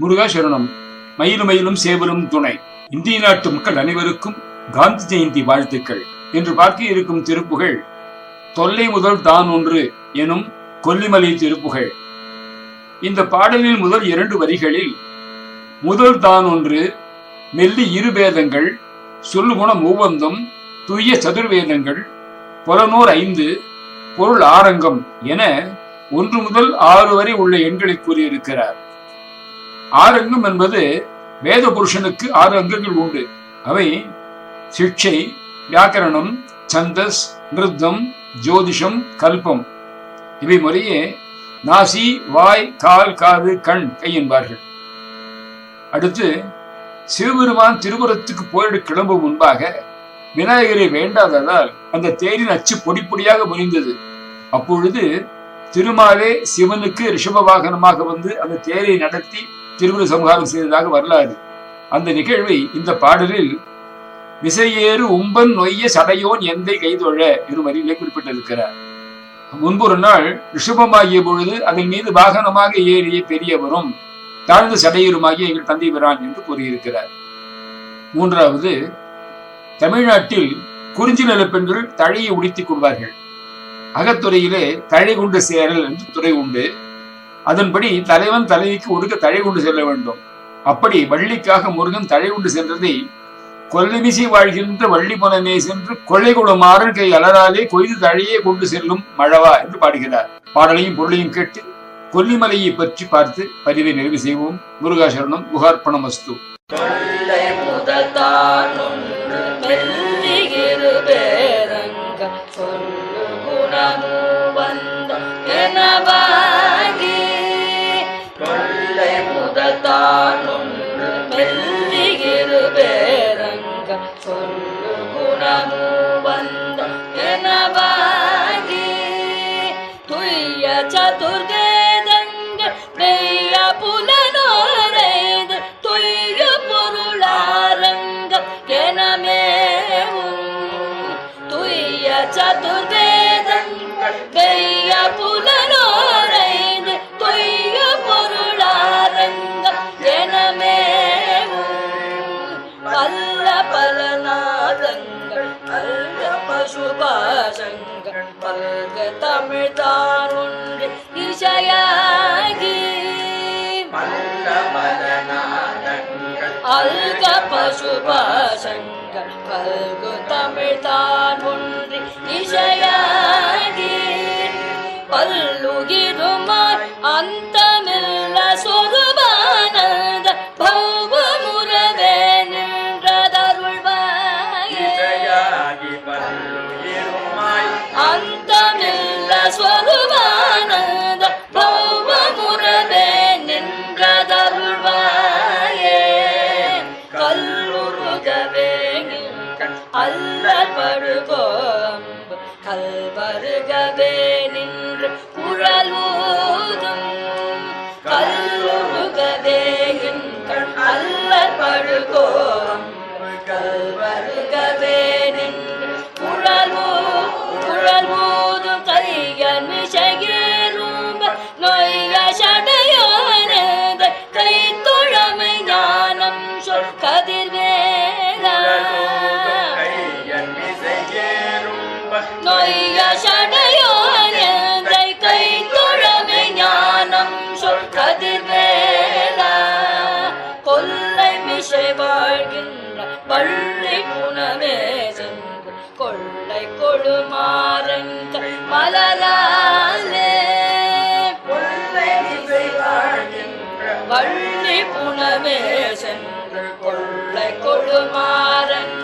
முருகா சரணம். மயிலும் மயிலும் சேவலும் துணை. இந்திய நாட்டு மக்கள் அனைவருக்கும் காந்தி ஜெயந்தி வாழ்த்துக்கள். என்று பார்க்க இருக்கும் திருப்புகழ் தொல்லை முதல் தான் ஒன்று எனும் கொல்லிமலை திருப்புகழ். இந்த பாடலின் முதல் இரண்டு வரிகளில் முதல் தான் ஒன்று மெல்லி இரு வேதங்கள் சொல்லுகுணம் மூவந்தம் துய்ய சதுர்வேதங்கள் புலனூர் ஐந்து பொருள் ஆரங்கம் என ஒன்று முதல் ஆறு வரை உள்ள எண்களை கூறியிருக்கிறார். ஆரங்கம் என்பது வேத புருஷனுக்கு ஆறு அங்கங்கள் உண்டு. அவை சிக்ஷை வியாக்கரணம் சந்தஸ் நிருத்தம் ஜோதிஷம் கல்பம். இவை முறையே நாசி வாய் கால் காது கண் கை என்பார்கள். அடுத்து சிவபெருமான் திருபுரத்துக்கு போரிட கிளம்பும் முன்பாக விநாயகரை வேண்டாததால் அந்த தேரின் அச்சு பொடி பொடியாக முறிந்தது. அப்பொழுது திருமாலே சிவனுக்கு ரிஷப வாகனமாக வந்து அந்த தேரை நடத்தி திருமண சம்ஹாரம் செய்ததாக வரலாறு. அந்த நிகழ்வை இந்த பாடலில் விசையேறு உம்பன் நொய்ய சடையோன் எந்தை கைதொழ எனும் வரியிலே குறிப்பிட்டிருக்கிறார். முன்பு ஒரு நாள் ரிஷபமாகிய பொழுது அதன் மீது வாகனமாக ஏறிய பெரியவரும் தாழ்ந்த சடையருமாகிய எங்கள் தந்தை பிரான் என்று கூறியிருக்கிறார். மூன்றாவது தமிழ்நாட்டில் குறிஞ்சி நில பெண்கள் தழையை உடுத்திக் கொள்வார்கள். அகத்துறையிலே தழை கொண்டு சேரல் என்று துறை உண்டு. அதன்படி தலைவன் தலைவிக்கு ஒடுக்க தழை கொண்டு செல்ல வேண்டும். அப்படி வள்ளிக்காக முருகன் தழை கொண்டு சென்றதை கொல்லிமிசை வாழ்கின்ற வள்ளி புனமே சென்று கொள்ளை கொடுமாறன் கை அலராலே கொய்து தழையே கொண்டு செல்லும் மழவா என்று பாடுகிறார். பாடலையும் பொருளையும் கேட்டு கொல்லிமலையை பற்றி பார்த்து பதிவை நிறைவு செய்வோம். முருகாசரணம் குகார்ப்பணம் அஸ்து முதல்தான் ஒன்று மெல்லிகிரு பேரங்க சொல்லு குணமு வந்தம் எனவாகி துய்ய சதுர்வேதங்க பெய்ய புலனோரைது துய்ய பொருளாரங்க எனமேவும் துய்ய சதுர்வேதங்க பசுபாசங்கள் பல்க தமிழ் தான் ஒன்று இசையாகி அல்க பசுபாசங்கள் பல்கு தமிழ் தான் ஒன்று இசையாகி பல்லுகிருமாய் அந்தமில்ல அல்ல படுகோம்பு கல்வருகவே நின்று வாழ்கின்ற பள்ளி புனமே சென்று கொள்ளை கொழுமாறங்க மலராலே. வள்ளி புனமே சென்று கொள்ளை கொழுமாறங்கள்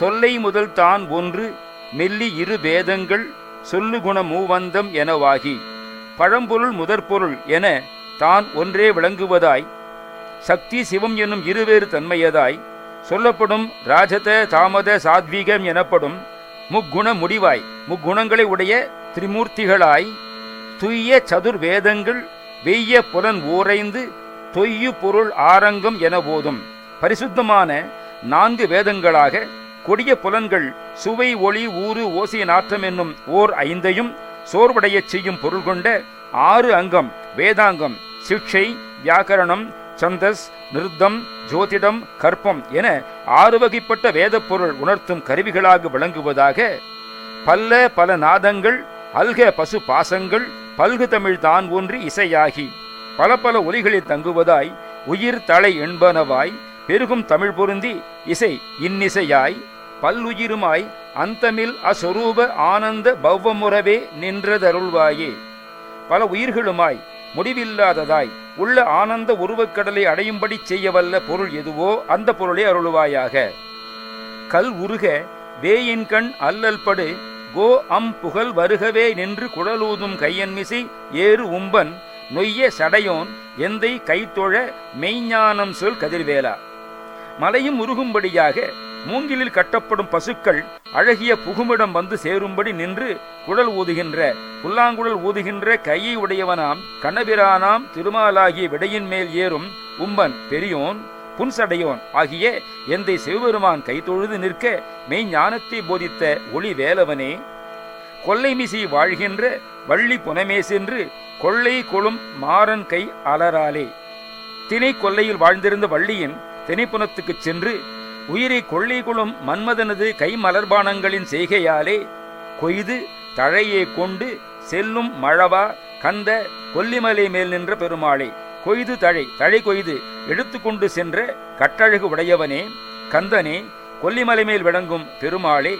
தொல்லை முதல் தான் ஒன்று மெல்லி இரு பேதங்கள் சொல்லு குண மூவந்தம் எனவாகி. பழம்பொருள் முதற்பொருள் என தான் ஒன்றே விளங்குவதாய் சக்தி சிவம் என்னும் இருவேறு தன்மையதாய் சொல்லப்படும் ராஜத தாமத சாத்வீகம் எனப்படும் முக்குண முடிவாய். முக்குணங்களை உடைய திரிமூர்த்திகளாய் துய்ய சதுர்வேதங்கள் வெய்ய புலன் ஓரைந்து தொய்யு பொருள் ஆரங்கம் என போதும். பரிசுத்தமான நான்கு வேதங்களாக கொடிய புலன்கள் சுவை ஒளி ஊறு ஓசிய நாற்றம் என்னும் ஓர் ஐந்தையும் சோர்வடையச் செய்யும் பொருள் கொண்ட ஆறு அங்கம் வேதாங்கம் சிக்ஷை வியாக்கரணம் சந்தஸ் நிருத்தம் ஜோதிடம் கற்பம் என ஆறு வகைப்பட்ட வேதப் பொருள் உணர்த்தும் கருவிகளாக விளங்குவதாக பல்ல பல நாதங்கள் அல்க பசு பாசங்கள் பல்கு தமிழ் தான் ஒன்றி இசையாகி பல பல ஒலிகளில் தங்குவதாய் உயிர் தலை என்பனவாய் பெருகும் தமிழ் பொருந்தி இசை இன்னிசையாய் பல்லுயிருமாய் அந்தமில் அஸ்வரூப ஆனந்த பவ்வமுறவே நின்றதருள்வாயே. பல உயிர்களுமாய் முடிவில்லாததாய் உள்ள ஆனந்த உருவக்கடலை அடையும்படி செய்யவல்ல பொருள் எதுவோ அந்த பொருளை அருளுவாயாக. கல் உருக வேயின் கண் அல்லல் படு கோ அம் புகழ் வருகவே நின்று குழலூதும் கையன்மிசை ஏறு உம்பன் நொய்ய சடையோன் எந்தை கைத்தொழ மெய்ஞானம் சொல் கதிர்வேலா. மலையும் உருகும்படியாக மூங்கிலில் கட்டப்படும் பசுக்கள் அழகிய புகுமிடம் வந்து சேரும்படி நின்று குழல் ஊதுகின்ற புல்லாங்குழல் ஊதுகின்ற கையை உடையவனாம் கண்ணபிரானாம் திருமாலாகிய விடையின் மேல் ஏறும் உம்பன் பெரியோன் புன்சடையோன் ஆகிய எந்தை சிவபெருமான் கைதொழுது நிற்க மெய்ஞானத்தை போதித்த ஒளி வேலவனே. கொல்லை மிசி வாழ்கின்ற வள்ளி புனமே சென்று கொள்ளை கொளும் மாறன் கை அலராலே தினை கொல்லையில் வாழ்ந்திருந்த வள்ளியின் திணைப்புனத்துக்குச் சென்று உயிரை கொள்ளை குளம் மன்மதனது கை மலர்பானங்களின் செய்கையாலே கொய்து தழையே கொண்டு செல்லும் மழவா கந்த கொல்லிமலை மேல் நின்ற பெருமாளே கொய்து தழை தழை கொய்து எடுத்துக்கொண்டு சென்ற கட்டழகு உடையவனே கந்தனே கொல்லிமலை மேல் விளங்கும் பெருமாளே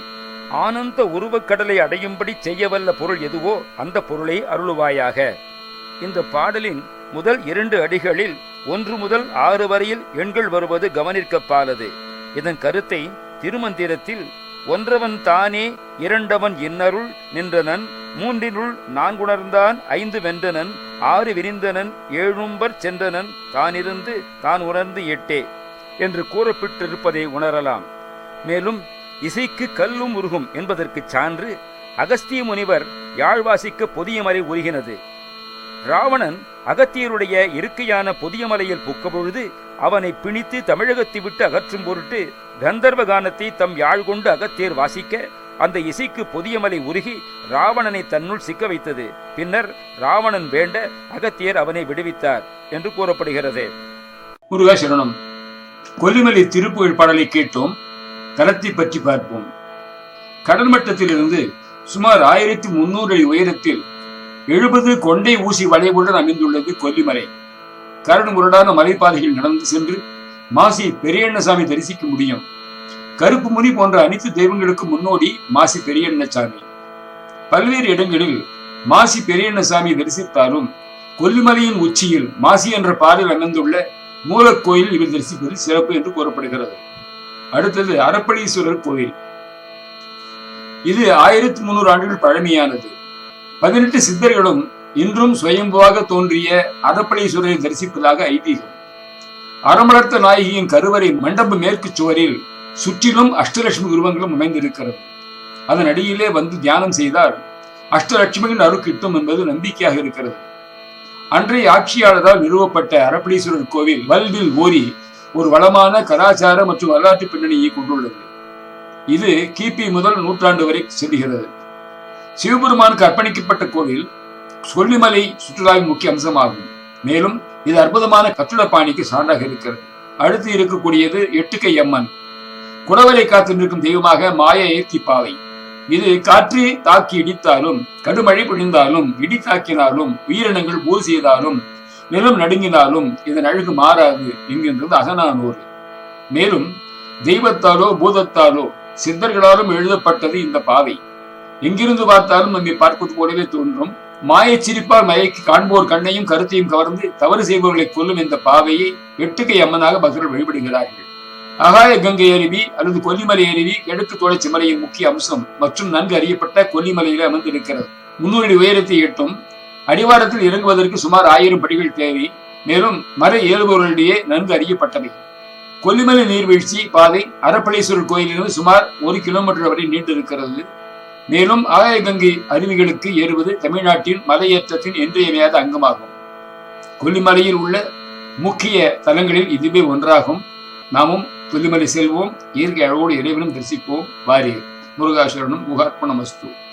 ஆனந்த உருவக்கடலை அடையும்படி செய்யவல்ல பொருள் எதுவோ அந்த பொருளை அருளுவாயாக. இந்த பாடலின் முதல் இரண்டு அடிகளில் ஒன்று முதல் ஆறு வரையில் எண்கள் வருவது கவனிக்கப்பாலது இதன் கருத்தை திருமந்திரத்தில் ஒன்றவன் தானே இரண்டவன் இன்னருள் நின்றனன் மூன்றினுள் நான்குணர்ந்தான் ஐந்து வென்றனன் ஆறு விரிந்தனன் ஏழும்பர் சென்றனன் தானிருந்து தான் உணர்ந்து எட்டே என்று கூறப்பட்டிருப்பதை உணரலாம். மேலும் இசைக்கு கல்லும் உருகும் என்பதற்குச் சான்று அகஸ்திய முனிவர் யாழ்வாசிக்க பொதிய மறை உருகினது. ராவணன் அகத்தியருடைய இருக்கையான புதிய மலையில் புக்கபொழுது அவனை பிணித்து தமிழகத்தை விட்டு அகற்றும் பொருட்டு கந்தர்வ கானத்தை தம் யாழ் கொண்டு அகத்தியர் வாசிக்க அந்த இசைக்கு புதிய மலை உருகி ராவணனை தன்னுள் சிக்க வைத்தது. பின்னர் ராவணன் வேண்ட அகத்தியர் அவனை விடுவித்தார் என்று கூறப்படுகிறது. முருகா சரணம். கொல்லிமலை திருப்புகழ் பாடலை கேட்டோம். தளத்தை பற்றி பார்ப்போம். கடல் மட்டத்திலிருந்து சுமார் ஆயிரத்தி முன்னூறு அடி உயரத்தில் எழுபது கொண்டை ஊசி வளைவுடன் அமைந்துள்ளது கொல்லிமலை. கரடு முரடான மலைப்பாதையில் நடந்து சென்று மாசி பெரியண்ணசாமி தரிசிக்க முடியும். கருப்பு முனி போன்ற அனைத்து தெய்வங்களுக்கு முன்னோடி மாசி பெரியண்ணசாமி. பல்வேறு இடங்களில் மாசி பெரியண்ணசாமி தரிசித்தாலும் கொல்லிமலையின் உச்சியில் மாசி என்ற பாதையில் அமைந்துள்ள மூலக்கோயில் இவர் தரிசிப்பது சிறப்பு என்று கூறப்படுகிறது. அடுத்தது அரப்பளீஸ்வரர் கோயில். இது ஆயிரத்தி முன்னூறு ஆண்டுகள் பழமையானது. பதினெட்டு சித்தர்களும் இன்றும் சுயம்புவாக தோன்றிய அரப்பளீஸ்வரரை தரிசிப்பதாக ஐதீகம். அறமலர்த்த நாயகியின் கருவறை மண்டப மேற்கு சுவரில் சுற்றிலும் அஷ்டலட்சுமி உருவங்களும் அமைந்திருக்கிறது. அதன் அடியிலே வந்து தியானம் செய்தால் அஷ்டலட்சுமியின் அருள் கிட்டும் என்பது நம்பிக்கையாக இருக்கிறது. அன்றைய ஆட்சியாளரால் நிறுவப்பட்ட அரப்பளீஸ்வரர் கோவில் வல்வில் ஓரி ஒரு வளமான கலாச்சார மற்றும் வரலாற்று பின்னணியை கொண்டுள்ளது. இது கிபி முதல் நூற்றாண்டு வரை செல்கிறது. சிவபெருமானுக்கு அர்ப்பணிக்கப்பட்ட கோவில் கொல்லிமலை சுற்றுலாவின் முக்கிய அம்சமாகும். மேலும் இது அற்புதமான கட்டுட பாணிக்கு சான்றாக இருக்கிறது. அடுத்து இருக்கக்கூடியது எட்டுக்கை அம்மன். குடவலை காத்து நிற்கும் தெய்வமாக மாய ஏர்த்தி பாவை. இது காற்று தாக்கி இடித்தாலும் கடுமழை பொழிந்தாலும் இடி தாக்கினாலும் உயிரினங்கள் பூ செய்தாலும் நிலம் நடுங்கினாலும் இதன் அழகு மாறாது என்கின்றது அகநானூறு. மேலும் தெய்வத்தாலோ பூதத்தாலோ சித்தர்களாலும் எழுதப்பட்டது இந்த பாவை. எங்கிருந்து பார்த்தாலும் நம்மை பார்ப்பது போலவே தோன்றும். மாயச் சிரிப்பால் மயக்கி காண்போர் கண்ணையும் கருத்தையும் கவர்ந்து தவறு செய்பவர்களை கொல்லும் இந்த பாவையை எட்டுக்கை அம்மனாக பக்தர்கள் வழிபடுகிறார்கள். அகாய கங்கை அருவி அல்லது கொல்லிமலை அருவி கிழக்கு தொடர்ச்சி மலையின் முக்கிய அம்சம் மற்றும் நன்கு அறியப்பட்ட கொல்லிமலையில் அமர்ந்திருக்கிறது முன்னூறு அடி உயரத்தை எட்டும். அடிவாரத்தில் இறங்குவதற்கு சுமார் ஆயிரம் படிகள் தேவை. மேலும் மலை ஏறுபவர்களிடையே நன்கு அறியப்பட்டவை. கொல்லிமலை நீர்வீழ்ச்சி பாதை அறப்பளீஸ்வரர் கோயிலிலிருந்து சுமார் ஒரு கிலோமீட்டர் வரை நீண்டிருக்கிறது. மேலும் ஆகாயகங்கை அருவிகளுக்கு ஏறுவது தமிழ்நாட்டின் மலையேற்றத்தின் இன்றியமையாத அங்கமாகும். கொல்லிமலையில் உள்ள முக்கிய தலங்களில் இதுவே ஒன்றாகும். நாமும் கொல்லிமலை செல்வோம். இயற்கை அழகோடு இறைவனும் தரிசிப்போம். வாரி. முருகாசுரனும் முகார்ப்பணமஸ்து